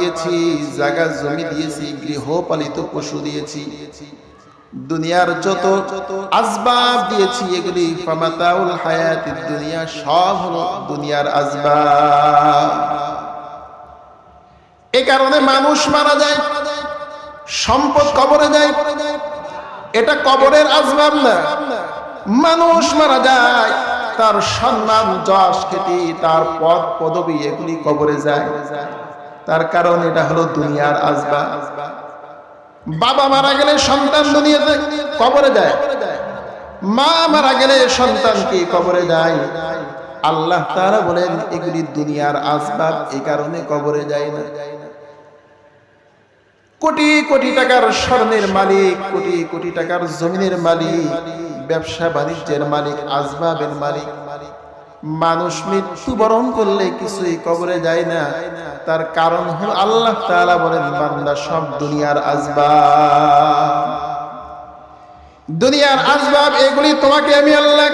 দিয়েছি, জায়গা জমি দিয়েছি, গৃহপালিত পশু দিয়েছি, দুনিয়ার যত আসবাব দিয়েছি এগুলি, ফামাতাউল হায়াতিদ দুনিয়া, সব হলো দুনিয়ার আসবাব। এ কারণে মানুষ মারা যায়, সম্পদ কবরে যায়, এটা কবরের আসবাব না। মানুষ মারা যায়, তার সম্মান, যশ, খ্যাতি, তার পদ পদবি এগুলি কবরে যায়। তার কারণ এটা হলো দুনিয়ার আসবাব বাবা মারা গেলে সন্তান দুনিয়াতে কবরে যায়। মা মারা গেলে সন্তান কি কবরে যায়? আল্লাহ তারা বলেন, এগুলি দুনিয়ার আসবাব এই কারণে কবরে যায় না। কোটি কোটি টাকার স্বর্ণের মালিক, কোটি কোটি টাকার জমিনের মালিক, ব্যবসা বাণিজ্যের মালিক আসবাবের মালিক মানুষ মৃত্যুবরণ করলে কিছুই কবরে যায় না। তার কারণ হল আল্লাহ বলেন, বান্দা সব দুনিয়ার আসবাব। দুনিয়ার আসবাব, এগুলি তোমাকে আমি আল্লাহ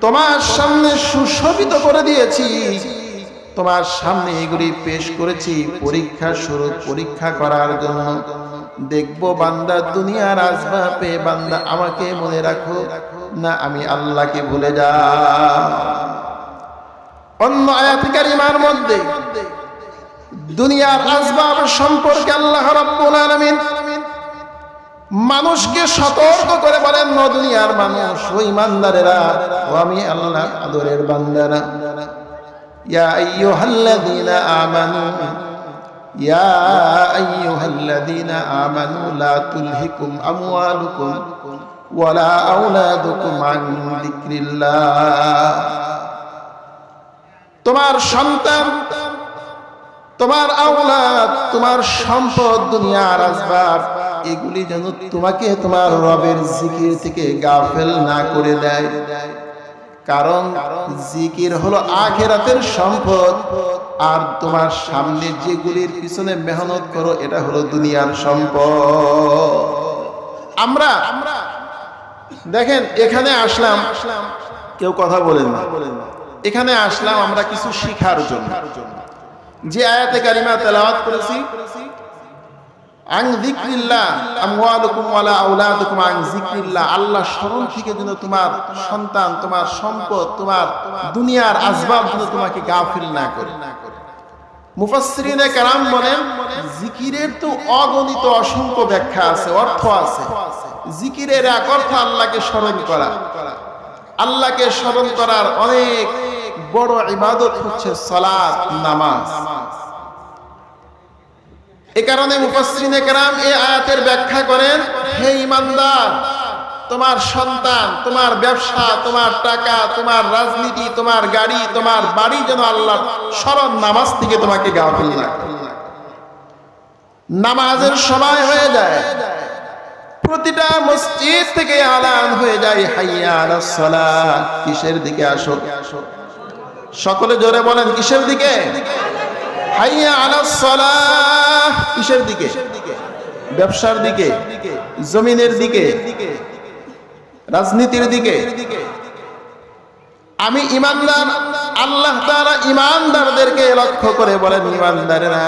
তোমার সামনে সুশোভিত করে দিয়েছি। তোমার সামনে এগুলি পেশ করেছি পরীক্ষা শুরু, পরীক্ষা করার জন্য। দেখব বান্দা দুনিয়ার আসবাবে বান্দা আমাকে মনে রাখো। না, আমি আল্লাহকে ভুলে যা অন্য আয়াতিকারিমার মধ্যে দুনিয়ার আসবাব সম্পর্কে আল্লাহ রাব্বুল মানুষকে সতর্ক করে বলেন ন দুনিয়ার মানুষ ওই ইমানদারেরা ও আমি আল্লাহ আদরের বান্দারা। ইয়া আমানু ইয়া আমানু, লা তুলহিকুম আমওয়ালুকুম। ওয়ালা আওলাদুকুম আন যিকরিল্লাহ। তোমার সন্তান, তোমার আওলাদ, তোমার সম্পদ দুনিয়ার আসবাব, এগুলি যেন তোমাকে তোমার রবের জিকির থেকে গাফেল না করে দেয়। কারণ জিকির হলো আখেরাতের সম্পদ, আর তোমার সামনে যেগুলির পিছনে মেহনত করো, এটা হলো দুনিয়ার সম্পদ। আমরা আমরা দেখেন, এখানে আসলাম, কেউ কথা বলেন না। এখানে আসলাম আমরা কিছু শিখার জন্য। যে আয়াতে কারিমা তেলাওয়াত করেছি সন্তান, তোমার সম্পদ, তোমার দুনিয়ার আসবাব গাফিল না করে। জিকিরের তো অগণিত অসংখ্য ব্যাখ্যা আছে, অর্থ আছে। জিকিরের এক অর্থ আল্লাহকে স্মরণ করা। আল্লাহকে স্মরণ করার অনেক বড় ইবাদত হচ্ছে সালাত, নামাজ। এ কারণে মুফাসসিরিনে কেরাম এই আয়াতের ব্যাখ্যা করেন, হে ইমানদার, তোমার সন্তান, তোমার ব্যবসা, তোমার টাকা, তোমার রাজনীতি, তোমার গাড়ি, তোমার বাড়ি যেন আল্লাহ স্মরণ নামাজ থেকে তোমাকে গাফিল না করে। নামাজের সময় হয়ে যায়। প্রতিটা মসজিদ থেকে আলান হয়ে যায়, হাইয়া আলাস সালাত কিসের দিকে আসো সকলে জোরে বলেন, কিসের দিকে? কিসের দিকে? ব্যবসার দিকে, জমিনের দিকে, রাজনীতির দিকে। আমি ইমানদার, আল্লাহ তারা ইমানদারদেরকে লক্ষ্য করে বলেন, ইমানদারেরা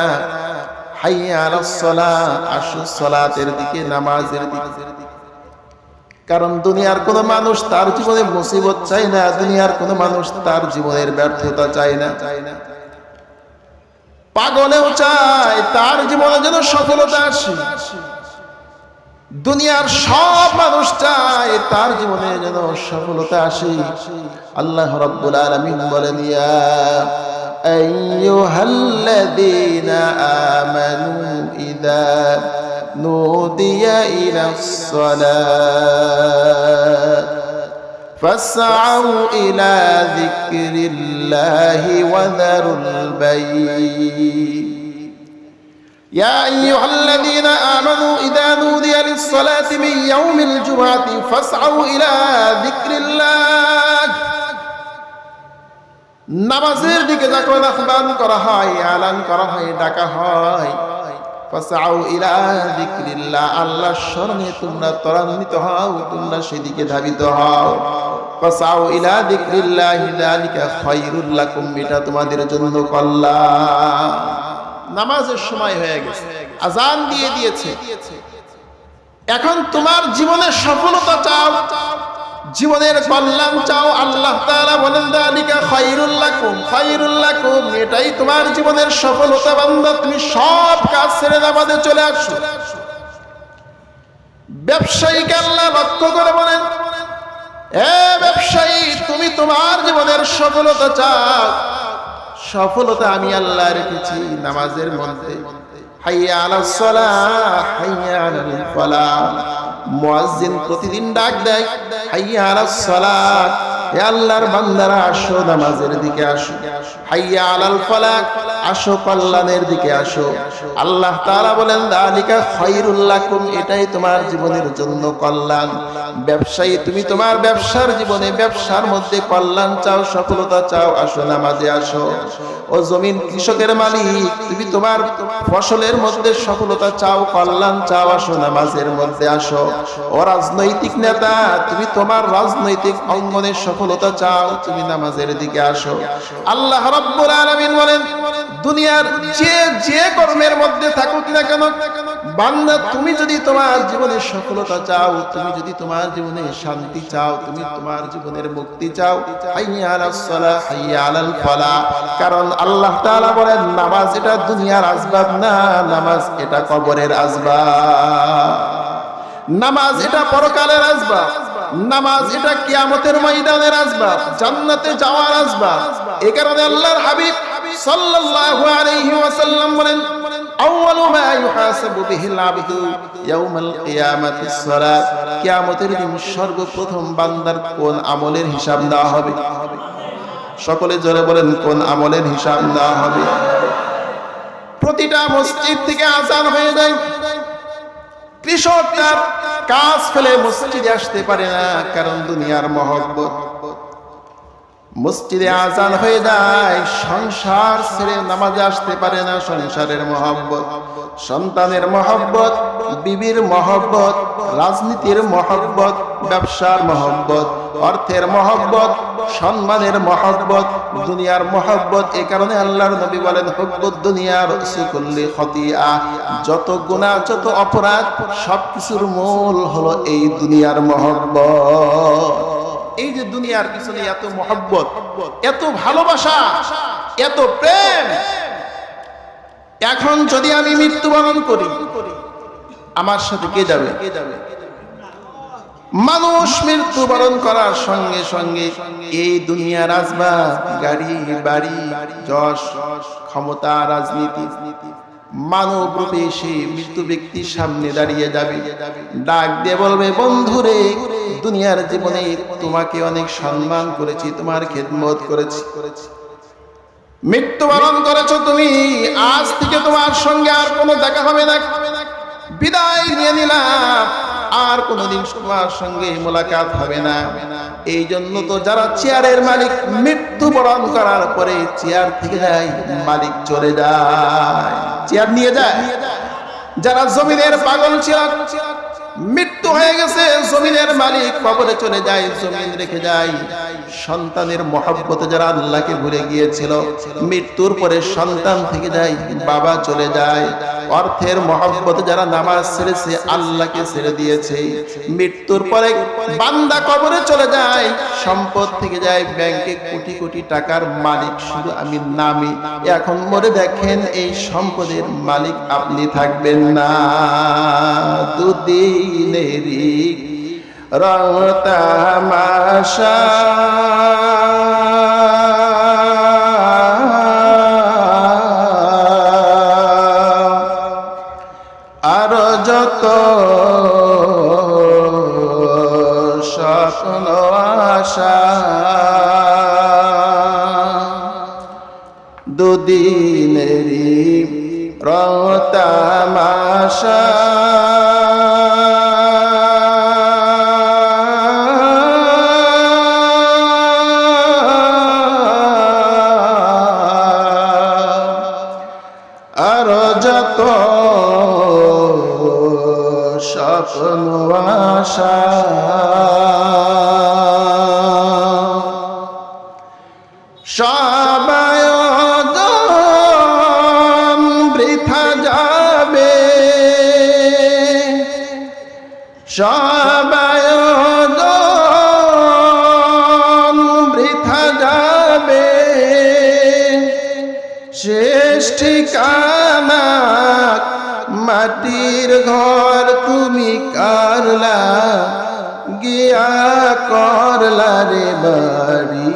নামাজের দিকে। কারণ দুনিয়ার কোন মানুষ তার জীবনে মুসিবত চায় না, দুনিয়ার কোন মানুষ তার জীবনের ব্যর্থতা চায় না। পাগলেও চায়, তার জীবনে যেন সফলতা আসে। দুনিয়ার সব মানুষ চায়, তার জীবনে যেন সফলতা আসে। আল্লাহ রাব্বুল আলামিন বলেন, ইয়া أيها الذين آمنوا إذا نودي إلى الصلاة فاسعوا إلى ذكر الله وذروا البيع يا أيها الذين آمنوا إذا نودي للصلاة من يوم الجمعة فاسعوا إلى ذكر الله নামাজের দিকে করা হয়, আলান করা হয়, ডাকা হয়। তোমাদের জন্য নামাজের সময় হয়ে গেছে, আজান দিয়ে দিয়েছে। এখন তোমার জীবনের সফলতা চাও। জীবনের কল্যাণ চাও আল্লাহ তাআলা বলেন দালিকা খায়রুল লাকুম খায়রুল লাকুম, এটাই তোমার জীবনের সফলতা বান্দা, তুমি সব কাজ ছেড়ে নামাজে চলে আসো। ব্যবসায়ীকে আল্লাহ লক্ষ্য করে বলেন, এ ব্যবসায়ী, তুমি তোমার জীবনের সফলতা চাও। সফলতা আমি আল্লাহ রেখেছি নামাজের মধ্যে। হাইয়া আলাস সালাহ, হাইয়া আলাল ফালাহ। মুয়াজ্জিন প্রতিদিন ডাক দেয় হাইয়া আলাস সালাহ আল্লাহর বান্দারা আসো নামাজের দিকে আসো। হাইয়া আলাল ফালাহ আসো কল্যাণের দিকে আসো। আল্লাহ তাআলা বলেন, দালিকা খায়রুল লাকুম, এটাই তোমার জীবনের জন্য কল্যাণ। ব্যবসায়ী, তুমি তোমার ব্যবসার জীবনে ব্যবসার মধ্যে কল্যাণ চাও, সফলতা চাও, আসো নামাজে আসো। ও জমিন কৃষকের মালিক, তুমি তোমার ফসলের মধ্যে সফলতা চাও, কল্যাণ চাও, আসো নামাজের মধ্যে আসো। ও রাজনৈতিক নেতা, তুমি তোমার রাজনৈতিক অঙ্গনের সফলতা চাও, তুমি নামাজের দিকে আসো। আল্লাহ রাব্বুল আলামিন বলেন, দুনিয়ার যে যে কর্মের মধ্যে থাকুক না কেন? বান্দা, তুমি যদি তোমার জীবনে সফলতা চাও, তুমি যদি তোমার জীবনে শান্তি চাও, তুমি তোমার জীবনের মুক্তি চাও হাইয়া আলাস সালাহ, হাইয়া আলাল ফালাহ। কারণ আল্লাহ তাআলা বলেন, নামাজ এটা দুনিয়ার আসবাব না, নামাজ এটা কবরের আসবাব। নামাজ এটা পরকালের আসবাব। নামাজ এটা কিয়ামতের ময়দানের আসবাব, জান্নাতে যাওয়ার আসবাব। এই কারণে আল্লাহর হাবিব সাল্লাল্লাহু আলাইহি ওয়াসাল্লাম বলেন, আউয়ালু মা ইউহাসাবু বিহিল আবদু ইয়াউমাল কিয়ামাতি সালাত। কিয়ামতের দিন সর্বপ্রথম বান্দার কোন আমলের হিসাব দেওয়া হবে? সকলে জোরে বলেন, কোন আমলের হিসাব দেওয়া হবে? প্রতিটা মসজিদ থেকে আজান হয়ে যায়। কৃষক তার কাজ ফেলে মসজিদে আসতে পারে না কারণ দুনিয়ার মহব্বত। মসজিদে আজান হয়ে যায়, সংসার ছেড়ে নামাজে আসতে পারে না সংসারের মহব্বত। সন্তানের মহব্বত, বিবির মহব্বত, রাজনীতির মহব্বত, ব্যবসার মহব্বত, অর্থের মহব্বত, সম্মানের মহব্বত, দুনিয়ার মহব্বত এই কারণে আল্লাহর নবী বলেন হুব্বুদ দুনিয়ার সুকুল্লি খতিয়া। যত গুণা যত অপরাধ, সবকিছুর মূল হলো এই দুনিয়ার মহব্বত। এই যে দুনিয়ার পিছনে এত মহব্বত, এত ভালোবাসা, এত প্রেম। এখন যদি আমি মৃত্যুবরণ করি, আমার সাথে কে যাবে? মানুষ মৃত্যুবরণ করার সঙ্গে সঙ্গে এই দুনিয়া আসবাব গাড়ি, বাড়ি, যশ, ক্ষমতা, রাজনীতি মানব রূপে সে মৃত্যু ব্যক্তির সামনে দাঁড়িয়ে যাবে। ডাক দিয়ে বলবে, বন্ধুরে, দুনিয়ার জীবনে তোমাকে অনেক সম্মান করেছি, তোমার খেদমত করেছি। মৃত্যুবরণ করেছ তুমি, আজ থেকে তোমার সঙ্গে আর কোনো দেখা হবে না। বিদায় নিয়ে নিলাম। আর কোনোদিন তোমার সঙ্গে মোলাকাত হবে না। এই জন্য তো যারা চেয়ারের মালিক মৃত্যুবরণ করার পরে চেয়ার থেকে যায়, মালিক চলে যায়, চেয়ার নিয়ে যায়। যারা জমিনের পাগল ছিল মৃত্যু হয়ে গেছে, জমিনের মালিক কবরে চলে যায়, জমিন রেখে যায়। সন্তানের মহব্বতে যারা আল্লাহকে ভুলে গিয়েছিল, মৃত্যুর পরে সন্তান থেকে যায়, বাবা চলে যায়। অর্থের মহব্বতে যারা নামাজ ছেড়েছে আল্লাহকে ছেড়ে দিয়েছে। মৃত্যুর পরে বান্দা কবরে চলে যায়, সম্পদ থেকে যায়, ব্যাংকে কোটি কোটি টাকার মালিক, শুধু আমি নামি। এখন মরে দেখেন এই সম্পদের মালিক আপনি থাকবেন না। দুদিনেরই রং তামাশা। দুদিনেরই রতামাশা আর যত স্বপ্ন আশা। সবায় মাটির ঘর তুমি কারলা, গিয়া করলা রে বাড়ি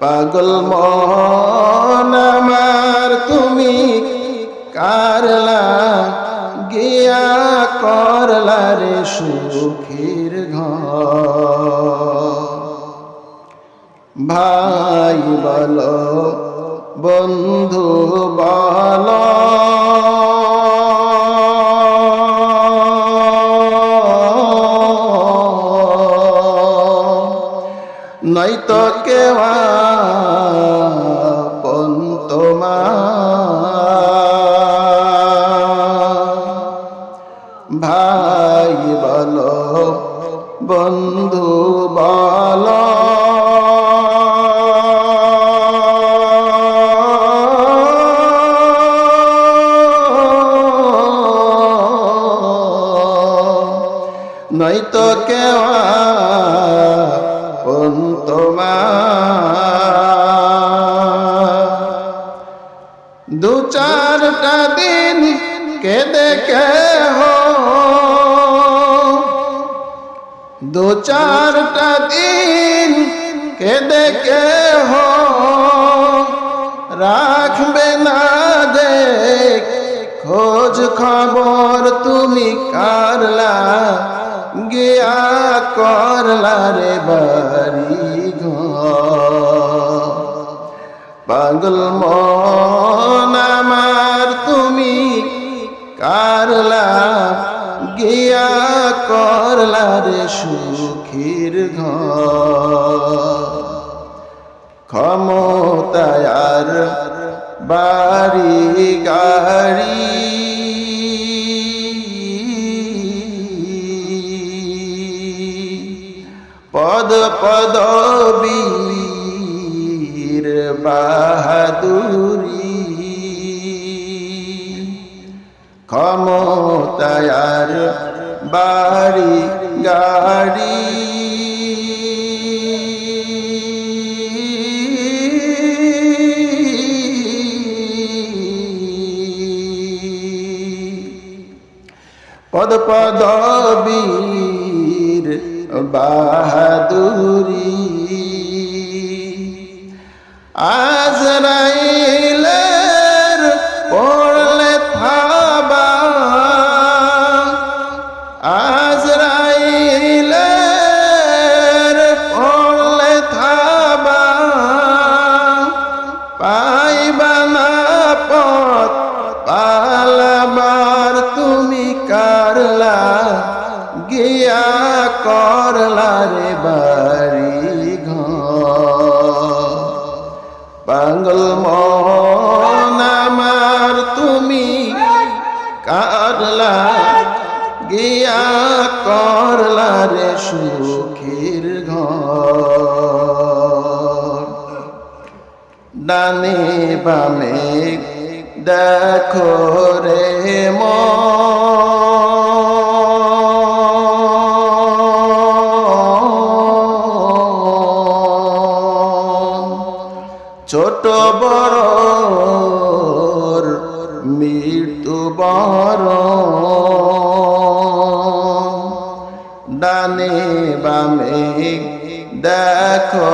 পাগল মন আমার তুমি কারলা, গিয়া করলা রে সুখীর ঘর। ভাই বল বন্ধু বল। দু চারটা দিন কেঁদে কে হো দু চারটা দিন কেঁদে কে হো রাখবে না দেখ, খোঁজ খবর তুমি কারলা, গিয়া করলা রে বাড়ি ঘর। পাগল মন করলা রে সুখীর ঘর। ক্ষমতায়ার বাড়ি গাড়ি। পদ পদবীর বাহাদুরি। ক্ষমতায়ার বাড়ি গাড়ি। পদ পদবীর বাহাদুরি। আজরাইলের পালাবার তুমি কারলা, গিয়া করলা রে বাড়ি ঘর পাগল তুমি কারলা, গিয়া করলা রে সুখীর ঘর। ডানে বামে দেখো রে ছোট বড় মৃত্যু বড় ডানে বামে দেখো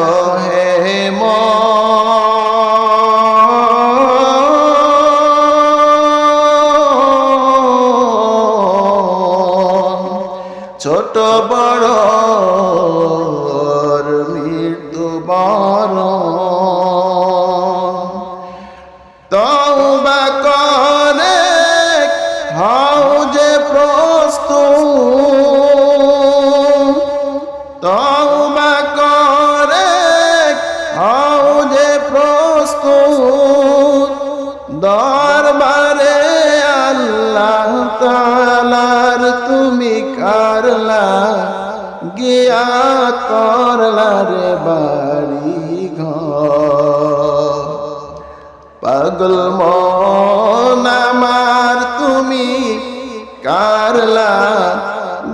কারলা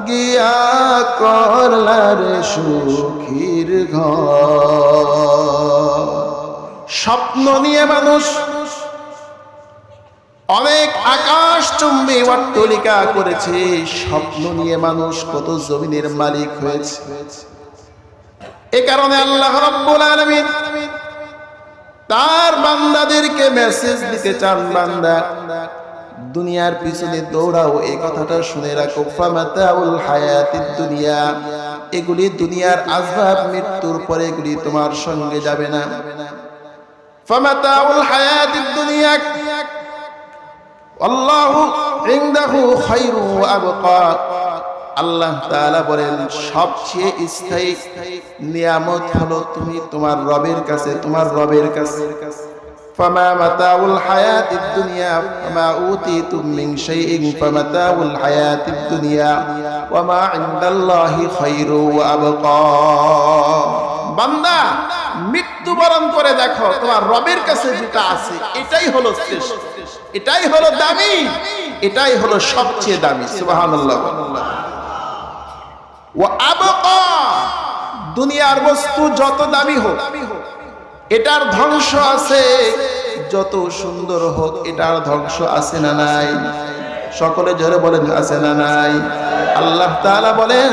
গিয়া করলার সুখীর ঘর। স্বপ্ন নিয়ে মানুষ অনেক আকাশ চুম্বি অট্টলিকা করেছে। স্বপ্ন নিয়ে মানুষ কত জমিনের মালিক হয়েছে। এ কারণে আল্লাহ রব্বুল তার বান্দাদেরকে মেসেজ দিতে চান বান্দা। দুনিয়ার পিছনে দৌড়াও এই কথাটা শুনে রাখো। ফামাতাউল হায়াতিদ দুনিয়া। এগুলি দুনিয়ার আসবাব মৃত্যুর পরে এগুলি তোমার সঙ্গে যাবে না। ফামাতাউল হায়াতিদ দুনিয়া। আল্লাহু ইনদাহু খায়রু আবকা। আল্লাহ তাআলা বলেন, সবচেয়ে স্থায়ী নিয়ামত হলো তুমি তোমার রবের কাছে, তোমার রবের কাছে। فما متاع الحياة الدنيا فما أوتيتم من شيء فمتاع الحياة الدنيا وما عند الله خير وأبقى বান্দা মৃত্যুবরণ করে দেখো তোমার রবের কাছে যেটা আছে এটাই হলো শ্রেষ্ঠ এটাই হলো দামি এটাই হলো সবচেয়ে দামি সুবহানাল্লাহ ও আবকা দুনিয়ার বস্তু যত দামি হোক এটার ধ্বংস আছে। যত সুন্দর হোক, এটার ধ্বংস আছে না নাই? সকলে জোরে বলেন, আছে না নাই? আল্লাহ তাআলা বলেন,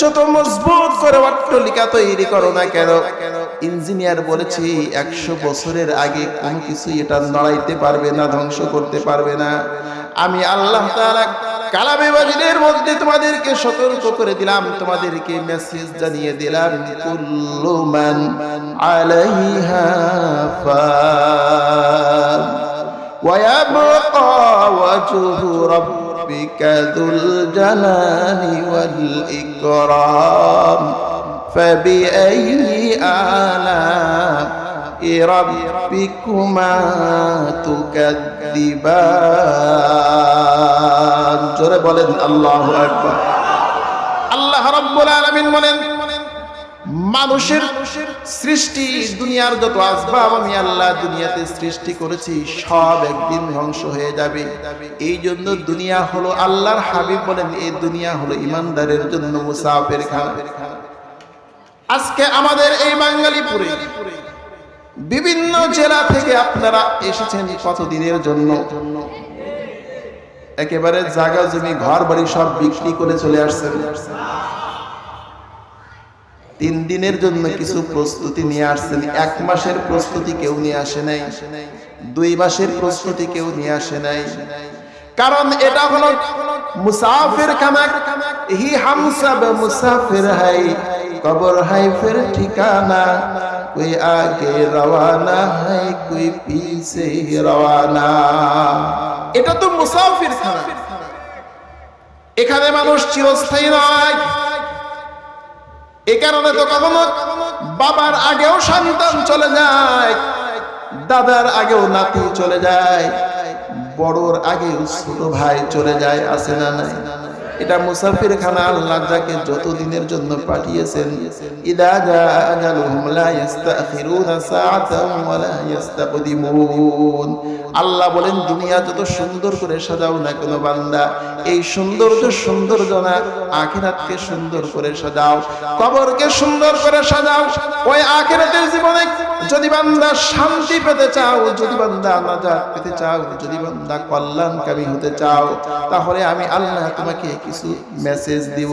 যত মজবুত করে অট্টলিকা তৈরি করো না কেন? ইঞ্জিনিয়ার বলেছি, একশো বছরের আগে কোনো কিছু এটা নড়াইতে পারবে না, ধ্বংস করতে পারবে না। আমি আল্লাহ তাআলা মধ্যে তোমাদেরকে সতর্ক করে দিলাম, তোমাদেরকে মেসেজ জানিয়ে দিলাম, কুল্লু মান ওয়া ওয়াল ইকরাম। فبأي آلاء ربكما تكذبان জোরে বলেন আল্লাহু আকবার আল্লাহ রাব্বুল আলামিন বলেন মানুষের সৃষ্টি দুনিয়ার যত আসবাব আমি আল্লাহ দুনিয়াতে সৃষ্টি করেছি সব একদিন ধ্বংস হয়ে যাবে এই জন্য দুনিয়া হলো আল্লাহর হাবিব বলেন এই দুনিয়া হলো ইমানদারের জন্য মুসাফের খানা আজকে আমাদের এই বাঙালিপুরে বিভিন্ন জেলা থেকে আপনারা এসেছেন কতদিনের জন্য? একেবারে জায়গা জমি, ঘর বাড়ি সব বিক্রি করে চলে আসছেন। তিন দিনের জন্য কিছু প্রস্তুতি নিয়ে আসছেন। এক মাসের প্রস্তুতি কেউ নিয়ে আসে নাই। দুই মাসের প্রস্তুতি কেউ নিয়ে আসে নাই। কারণ এটা হলো মুসাফির খানা হি হাম সব মুসাফির হাই। কবর হাই ফের ঠিকানা, কুই আগে রওয়ানা হাই কুই পিছে রওয়ানা। এটা তো মুসাফির খানা। এখানে মানুষ চিরস্থায়ী নয়। এ কারণে তো কখনো বাবার আগেও সন্তান চলে যায়, দাদার আগেও নাতি চলে যায়, বড়র আগেও ছোট ভাই চলে যায় আসে না নাই? এটা মুসাফির খানা আল্লাহ যাকে যত দিনের জন্য পাঠিয়েছেন, ইদা লা ইস্তাখিরুনা সাআতান ওয়া লা ইস্তাকদিমুন। আল্লাহ বলেন, দুনিয়া যত সুন্দর করে সাজাও না কোনো বান্দা, এই সৌন্দর্য সৌন্দর্য না, আখিরাতকে সুন্দর করে সাজাও, কবরকে সুন্দর করে সাজাও। ওই আখিরাতের জীবনে যদি বান্দা শান্তি পেতে চাও, যদি বান্দা নাজাত পেতে চাও, যদি বান্দা কল্যাণকামী হতে চাও, তাহলে আমি আল্লাহ তোমাকে কিছু মেসেজ দিব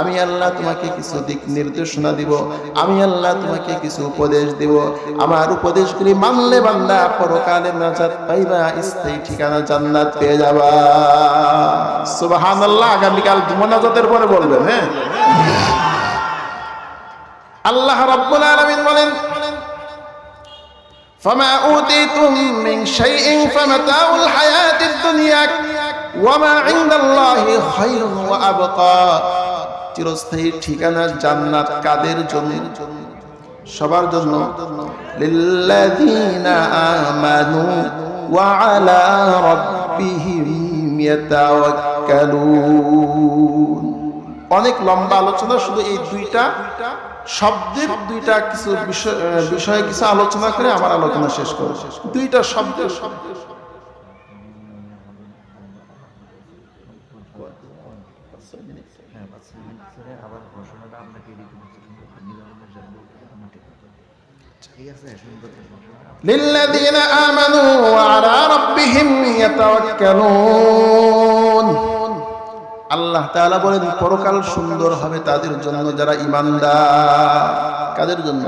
আমি আল্লাহ তোমাকে কিছু দিক নির্দেশনা দিব আমি আল্লাহ তোমাকে কিছু উপদেশ দিব আমার উপদেশগুলি মানলে বান্দা পরকালে নাজাত পাইবা স্থায়ী ঠিকানা জান্নাত পেয়ে যাবা সুবহানাল্লাহ আগামীকাল মোনাজাতের পরে বলবেন হ্যাঁ আল্লাহ রাব্বুল আলামিন বলেন فما أوتيتم من شيء فمتاع الحياة الدنيا ওয়ামা ইন্দাল্লাহি খায়রুন ওয়া আবকা। চিরস্থায়ী ঠিকানা জান্নাত কাদের জন্য? সবার জন্য। লিল্লাযীনা আমানু ওয়া আলা রাব্বিহিম ইয়াতাওয়াক্কালুন। অনেক লম্বা আলোচনা, শুধু এই দুইটা শব্দের দুইটা কিছু বিষয়, বিষয়ে কিছু আলোচনা করে আমার আলোচনা শেষ করে দুইটা শব্দের শব্দ للذين آمنوا وعلى ربهم يتوكلون আল্লাহ তাআলা বলেন পরকাল সুন্দর হবে তাদের জন্য যারা ইমানদার কাদের জন্য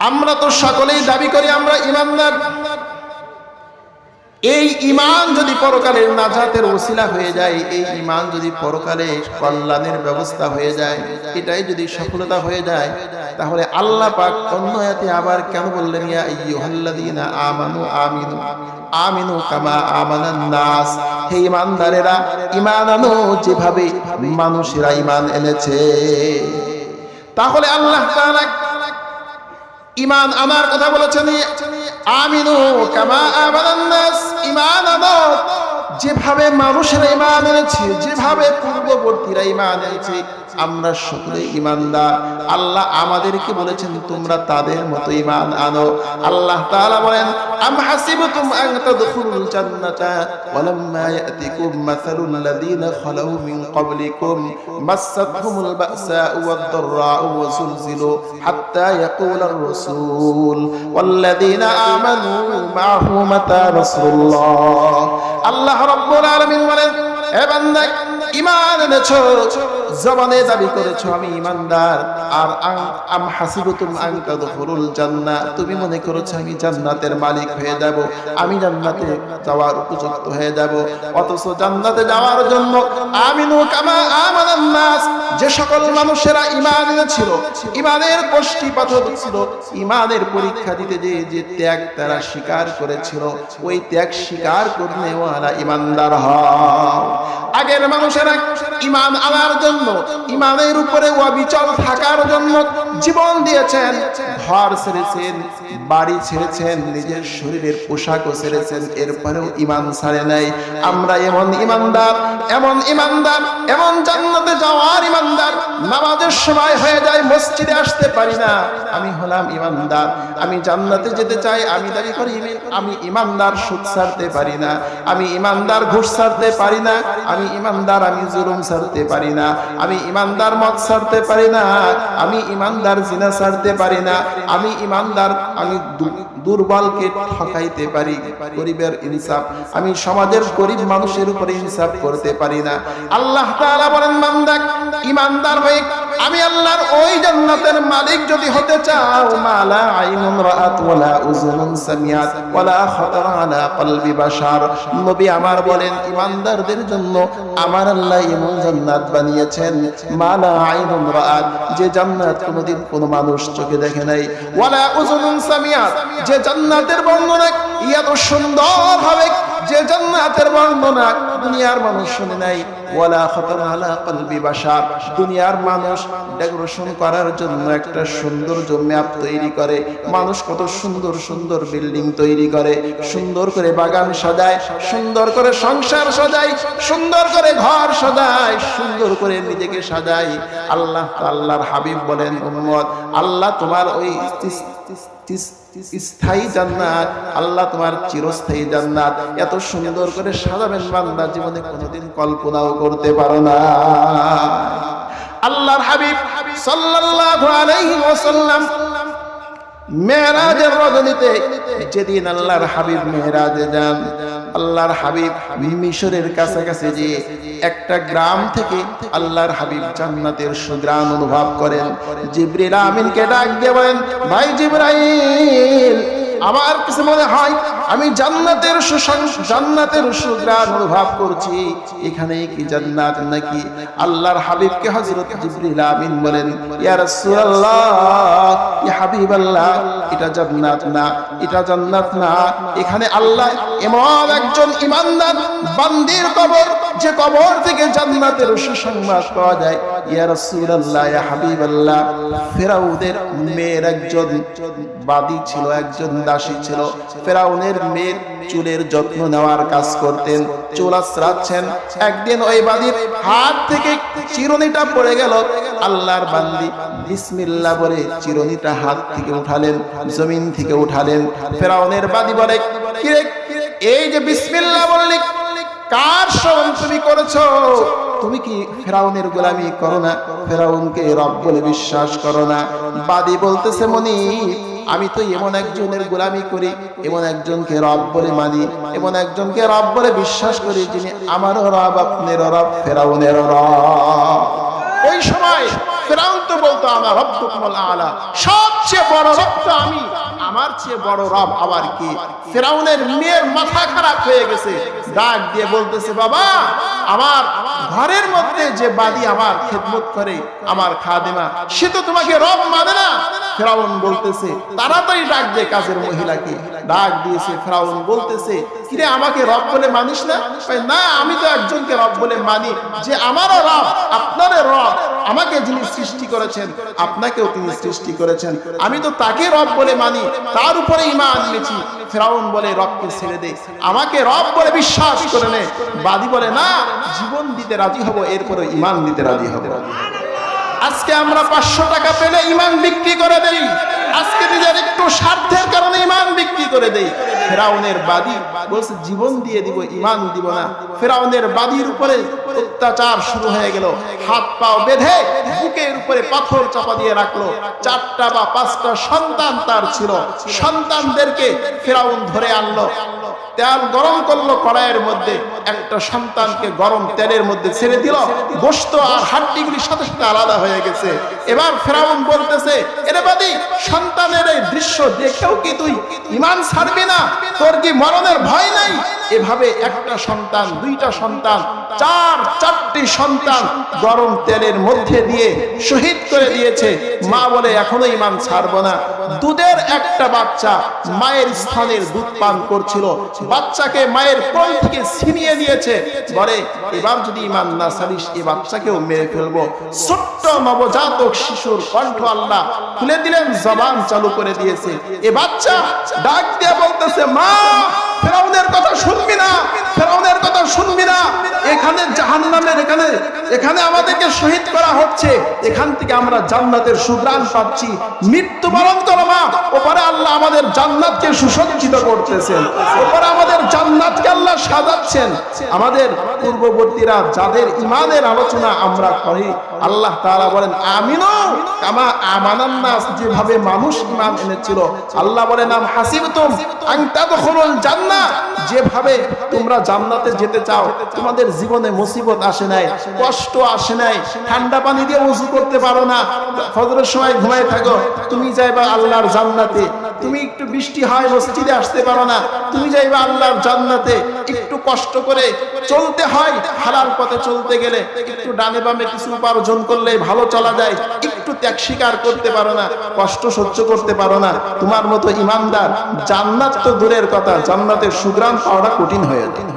আমরা তো সকলেই দাবি করি আমরা ইমানদার এই ইমান যদি পরকালের নাজাতের ওসিলা হয়ে যায়, এই ইমান যদি পরকালে কল্যাণের ব্যবস্থা হয়ে যায়, এটাই যদি সফলতা হয়ে যায়, তাহলে আল্লাহ পাক অন্য আয়াতে আবার কেন বললেন, ইয়া আইয়ুহাল্লাযীনা আমানু আমিনু আমিনু কামা আমানান নাস হে ইমানদারেরা ঈমান আনো যেভাবে মানুষেরা ঈমান এনেছে। তাহলে আল্লাহ তাআলা ইমান আনার কথা বলেছেন আমিনু কামা আমানান নাস ইমান আনো যেভাবে মানুষেরা ইমান এনেছে, যেভাবে পূর্ববর্তীরা ইমান এনেছে, আমরা সকলে ইমানদার আল্লাহ আমাদেরকে বলেছেন, তোমরা তাদের মতো ইমান আনো। আল্লাহ বলেন আল্লাহ রাব্বুল আলামিন বলেন হে বান্দা ঈমান এনেছো, জবানে দাবি করেছ, আমি ঈমানদার আর আম- হাসিবতুম আন তাদখুলুল জান্নাহ। তুমি মনে করেছ আমি জান্নাতের মালিক হয়ে যাব, আমি জান্নাতে যাওয়ার উপযুক্ত হয়ে যাব। অথচ জান্নাতে যাওয়ার জন্য আমিনু কামা আমানান নাস। যে সকল মানুষেরা ঈমান এনেছিল ঈমানের কোষ্ঠী পাথর ছিল ঈমানের পরীক্ষা দিতে যে যে ত্যাগ তারা স্বীকার করেছিল, ওই ত্যাগ স্বীকার করলে ওয়ালা ঈমানদার হও। আগের মানুষেরা ঈমান আনার জন্য ইমানের উপরে অবিচল থাকার জন্য জীবন দিয়েছেন। ঘর ছেড়েছেন বাড়ি ছেড়েছেন, নিজের শরীরের পোশাকও ছেড়েছেন এরপরেও ইমান ছাড়ে নাই। আমরা এমন ইমানদার এমন ইমানদার এমন জান্নাতে যাওয়ার ইমানদার নামাজের সময় হয়ে যায়, মসজিদে আসতে পারি না। আমি হলাম ইমানদার আমি জান্নাতে যেতে চাই, আমি দাবি করি আমি ইমানদার সুদ ছাড়তে পারি না। আমি ইমানদার ঘুষ ছাড়তে পারি না। আমি ইমানদার আমি জুলুম ছাড়তে পারি না। আমি ইমানদার মদ ছাড়তে পারি না। আমি ইমানদার জিনা ছাড়তে পারি না। আমি ঈমানদার আমি দুর্বলকে ঠকাইতে পারি, গরিবের ইনসাফ। আমি সমাজের গরিব মানুষের উপরে ইনসাফ করতে পারি না। আল্লাহ তাআলা বলেন, বান্দা ঈমানদার হয়ে আমি আল্লাহর ওই জান্নাতের মালিক যদি হতে চাও মালা আইনুন রাআত ওয়ালা উযুনুন সামিআত ওয়ালা খাতার আলা কলবি বাশার। নবী আমার বলেন ঈমানদারদের জন্য আমার আল্লাহ এমন জান্নাত বানিয়েছেন মালা আইনুন রাআত, যে জান্নাত কোনোদিন কোনো মানুষ চোখে দেখে নাই। ওয়ালা উযুনুন সামিয়াত যে জান্নাতের বর্ণনা এত সুন্দর হবে যে জান্নাতের বর্ণনা দুনিয়ার মানুষ শুনে নাই। ওয়ালা খাতার আলা কলবি বাশার দুনিয়ার মানুষ ডেকোরেশন করার জন্য একটা সৌন্দর্য ম্যাপ তৈরি করে। মানুষ কত সুন্দর সুন্দর বিল্ডিং তৈরি করে। সুন্দর করে বাগান সাজায়, সুন্দর করে সংসার সাজায়, সুন্দর করে ঘর সাজায়, সুন্দর করে নিজেকে সাজায়। আল্লাহ আল্লাহর হাবিব বলেন, উম্মত, আল্লাহ তোমার ওই স্থায়ী জান্নাত, আল্লাহ তোমার চিরস্থায়ী জান্নাত। এত সুন্দর করে সাজাবেন বান্দা, জীবনে কোনোদিন কল্পনাও করতে পারো না। আল্লাহর হাবিব সাল্লাল্লাহু আলাইহি ওয়াসাল্লাম মেরাজের রজনীতে যেদিন আল্লাহর হাবিব মেরাজে যান, আল্লাহর হাবিব মিশরের কাছাকাছি যে একটা গ্রাম থেকে আল্লাহর হাবিব জান্নাতের সুগ্রাম অনুভব করেন। জিব্রিল আমিনকে ডাক দিয়ে বলেন, ভাই জিব্রাইল আমার কাছে মনে হয় আমি জান্নাতের জান্নাতের সুগ্রাণ অনুভব করছি। এখানে কি জান্নাত নাকি? আল্লাহর হাবিবকে হযরত জিবরিল আমিন বলেন, ইয়া রাসূলুল্লাহ, ইয়া হাবিবাল্লাহ, এটা জান্নাত না, এটা জান্নাত না। এখানে আল্লাহ এমন একজন ইমানদার, বান্দির কবর যে কবর থেকে জান্নাতের সুসংবাদ পাওয়া যায়, ইয়া রাসূলুল্লাহ, ইয়া হাবিবাল্লাহ, ফেরাউনের মেয়ের একজন বাদী ছিল, একজন দাসী ছিল। ফেরাউনের মেয়ের চুলের যত্ন নেওয়ার কাজ করতেন, চুল আশ্রাচ্ছেন একদিন ওই বাদীর হাত থেকে চিরুনিটা পড়ে গেল। আল্লাহর বান্দি বিসমিল্লাহ বলে চিরুনিটা হাত থেকে উঠালেন, জমিন থেকে উঠালেন। ফেরাউনের বাদী বলে, কিরে, এই যে বিসমিল্লাহ বললি কার শ্রবণ তুমি করেছ? তুমি কি ফেরাউনের গোলামি করো না? ফেরাউনকে রব বলে বিশ্বাস করো না? বাদী বলতেছে মনি আমি তো এমন একজনের গোলামি করি এমন একজনকে রব বলে মানি এমন একজনকে রব বলে বিশ্বাস করি যিনি আমারও রব আপনার রব ফেরাউনের রব। ওই সময় ফেরাউন তো বলতো, আমার রব্বুকুমুল আলা সবচেয়ে বড় রব তো আমি। আমার চেয়ে বড় রব আবার কি? ফেরাউনের মেয়ের মাথা খারাপ হয়ে গেছে। ডাক দিয়ে বলতেছে, বাবা, আমার ঘরের মধ্যে যে বাদী আমার খেদমত করে, আমার খাদেমা, সে তো তোমাকে রব মানে না। ফেরাউন বলতেছে, তাড়াতাড়ি ডাক দিয়ে কাজের মহিলাকে। ডাক দিয়েছে, ফেরাউন বলতেছে, কিরে, আমাকে রব বলে মানিস না? না, আমি তো একজনকে রব বলে মানি, যে আমারও রব, আপনারও রব, আমাকে যিনি সৃষ্টি করেছেন, আপনাকেও তিনি সৃষ্টি করেছেন। আমি তো তাকে রব বলে মানি, তার উপরে ইমান এনেছি। ফেরাউন বলে, রবকে ছেড়ে দে। আমাকে রব বলে বিশ্বাস করে নে। বাদী বলে, না, জীবন দিতে রাজি হব এরপরে ইমান দিতে রাজি হব। আজকে আমরা পাঁচশো টাকা পেলে ইমান বিক্রি করে দেই। আজকে নিজের একটু স্বার্থের কারণে ইমান বিক্রি করে দেই। ফেরাউনের বাদী বলছে, জীবন দিয়ে দিব ইমান দিব না। ফেরাউনের বাদীর উপরে অত্যাচার শুরু হয়ে গেল। হাত পাও বেঁধে বুকের উপরে পাথর চাপা দিয়ে রাখল। চারটা বা পাঁচটা সন্তান তার ছিল। সন্তানদেরকে ফেরাউন ধরে আনলো। তেল গরম করল কড়াইয়ের মধ্যে। একটা সন্তানকে গরম তেলের মধ্যে ছেড়ে দিল। গোস্ত আর হাড্ডিগুলি সাথে সাথে আলাদা হয়ে গেছে। এবার ফেরাউন বলতেছে, এরে বাদি সন্তানের এই দৃশ্য দেখেও কি তুই ইমান ছাড়বি না? তোর কি মরণের ভয় নাই? এভাবে একটা সন্তান, দুইটা সন্তান, চার, চারটি সন্তান গরম তেলের মধ্যে দিয়ে শহীদ করে দিয়েছে। মা বলে, এখনও ইমান ছাড়বো না। দুধের একটা বাচ্চা মায়ের স্থানের দুধ পান করছিল। বাচ্চাকে মায়ের কোল থেকে ছিনিয়ে নিয়েছে। বলে, এবার যদি ইমান না ছাড়িস এই বাচ্চাকেও মেরে ফেলব। ছোট্ট নবজাতক শিশুর কণ্ঠ আল্লাহ খুলে দিলেন। জবান চালু করে দিয়েছে। এ বাচ্চা ডাক দিয়ে বলতেছে, মা, ফেরাউনের কথা শুনবি না, ফেরাউনের কথা শুনবি না। এখানে জাহান্নামের এখানে এখানে আমাদেরকে শহীদ করা হচ্ছে। এখান থেকে আমরা জান্নাতের পাচ্ছি। মৃত্যুবরণ করো মা। ওপরে আল্লাহ আমাদের জান্নাতকে সুসজ্জিত করতেছেন। ওপরে আমাদের জান্নাতকে আল্লাহ সাজাচ্ছেন। আমাদের পূর্ববর্তীরা যাদের ইমানের আলোচনা আমরা করি, আল্লাহ তাআলা বলেন আমিনও কামা আমানান নাস যেভাবে মানুষ ইমান এনেছিল। আল্লাহ বলেন, আম যেভাবে তোমরা জান্নাতে যেতে চাও, তোমাদের জীবনে মুসিবত আসে নাই, কষ্ট আসে নাই, ঠান্ডা পানি দিয়ে উজু করতে পারো না, ফজরের সময় ঘুমায় থাকো, তুমি যাইবা আল্লাহর জান্নাতে, তুমি একটু বৃষ্টি হয় মসজিদে আসতে পারো না, তুমি যাইবা আল্লাহর জান্নাতে, একটু কষ্ট করে চলতে হয়, হালাল পথে চলতে গেলে, একটু ডানে বামে কিছু উপার্জন করলে ভালো চলা যায়, একটু ত্যাগ স্বীকার করতে পারো না, কষ্ট সহ্য করতে পারো না, তোমার মতো ইমানদার জান্নাত তো দূরের কথা, জান্নাতের সুগ্রাম পাওয়াটা কঠিন হয়ে যায়।